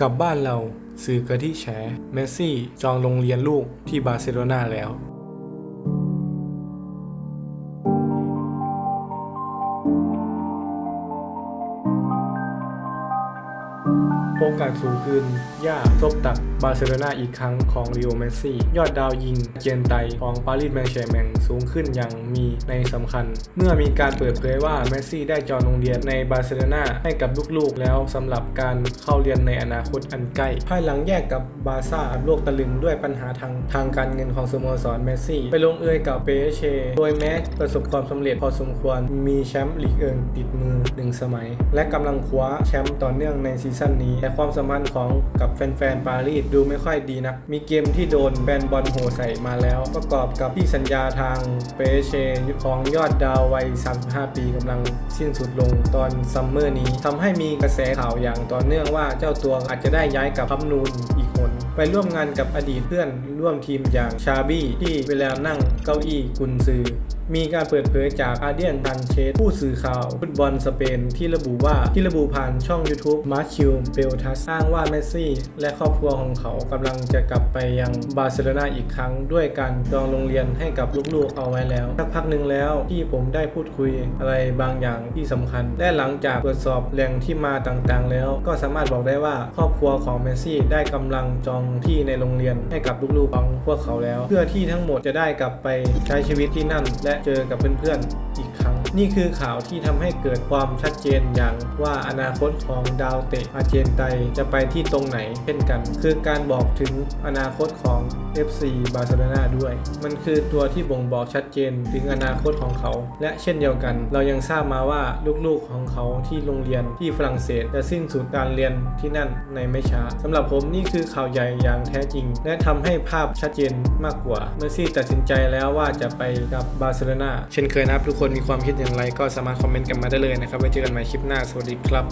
กลับบ้านเราสื่อกระที่แฉเมสซี่ จองโรงเรียนลูกที่บาร์เซโลนาแล้ว โอกาสสูงขึ้นย่าซบตักบาร์เซโลนาอีกครั้งของลิโอเมสซี่ ยอดดาวยิงเจนไตของปารีสแมงแชร์แมงสูงขึ้นอย่างมีในสำคัญ เมื่อมีการเปิดเผยว่าเมสซี่ได้จองโรงเรียนในบาร์เซโลนาให้กับลูกๆ แล้วสำหรับการเข้าเรียนในอนาคตอันใกล้ ภายหลังแยกกับบาร์ซ่าโลกตะลึงด้วยปัญหาทางทางการเงินของสโมสรเมสซี่ ไปลงเอยกับเปเชโดยแม้ประสบความสำเร็จพอสมควรมีแชมป์ลีกเอิงติดมือหนึ่งสมัย และกำลังคว้าแชมป์ต่อเนื่องในซีซั่นนี้แต่ความสัมพันธ์ของกับแฟนๆปารีสดูไม่ค่อยดีนักมีเกมที่โดนแฟนบอลโหใส่มาแล้ว ประกอบกับที่สัญญาทางเปเชของยอดดาววัย 35 ปีกำลังสิ้นสุดลงตอนซัมเมอร์นี้ทำให้มีกระแสข่าวอย่างต่อเนื่องว่าเจ้าตัวอาจจะได้ย้ายกับพับนูนอีกคนไปร่วมงานกับอดีตเพื่อนร่วมทีมอย่างชาบี้ที่เวลานั่งเก้าอี้กุนซือ มีการเปิดเผยจากอาเดียนตันเชสผู้สื่อข่าว ฟุตบอลสเปนที่ระบุว่าที่ระบุผ่านช่อง YouTube มาชิลเบลทัสอ้างว่าเมสซี่และครอบครัวของเขากำลังจะกลับไปยังบาร์เซโลนาอีกครั้ง ด้วยการจองโรงเรียนให้กับลูกๆเอาไว้แล้วสักพักหนึ่งแล้วที่ผมได้พูดคุยอะไรบางอย่างที่สำคัญ และหลังจากตรวจสอบแหล่งที่มาต่างๆ แล้ว ก็สามารถบอกได้ว่าครอบครัวของเมสซี่ได้กำลังจองที่ในโรงเรียนให้กับลูกๆของพวกเขาแล้ว เพื่อที่ทั้งหมดจะได้กลับไปใช้ชีวิตที่นั่น และเจอกับเพื่อนๆอีก นี่คือข่าวที่ทำให้เกิดความชัดเจนอย่างว่าอนาคตของดาวเตะอาเจนไตจะไปที่ตรงไหนเช่นกัน คือการบอกถึงอนาคตของ FC บาร์เซโลนาด้วย มันคือตัวที่บ่งบอกชัดเจนถึงอนาคตของเขา และเช่นเดียวกัน เรายังทราบมาว่าลูกๆของเขาที่โรงเรียนที่ฝรั่งเศสจะสิ้นสุดการเรียนที่นั่นในไม่ช้าสำหรับผมนี่คือข่าวใหญ่อย่างแท้จริง และทำให้ภาพชัดเจนมากกว่า เมสซี่ตัดสินใจแล้วว่าจะไปกับบาร์เซโลนาเช่นเคยนะครับทุกคนมีความคิดอย่างไรก็สามารถคอมเมนต์กันมาได้เลยนะครับไว้เจอกันใหม่คลิปหน้าสวัสดีครับ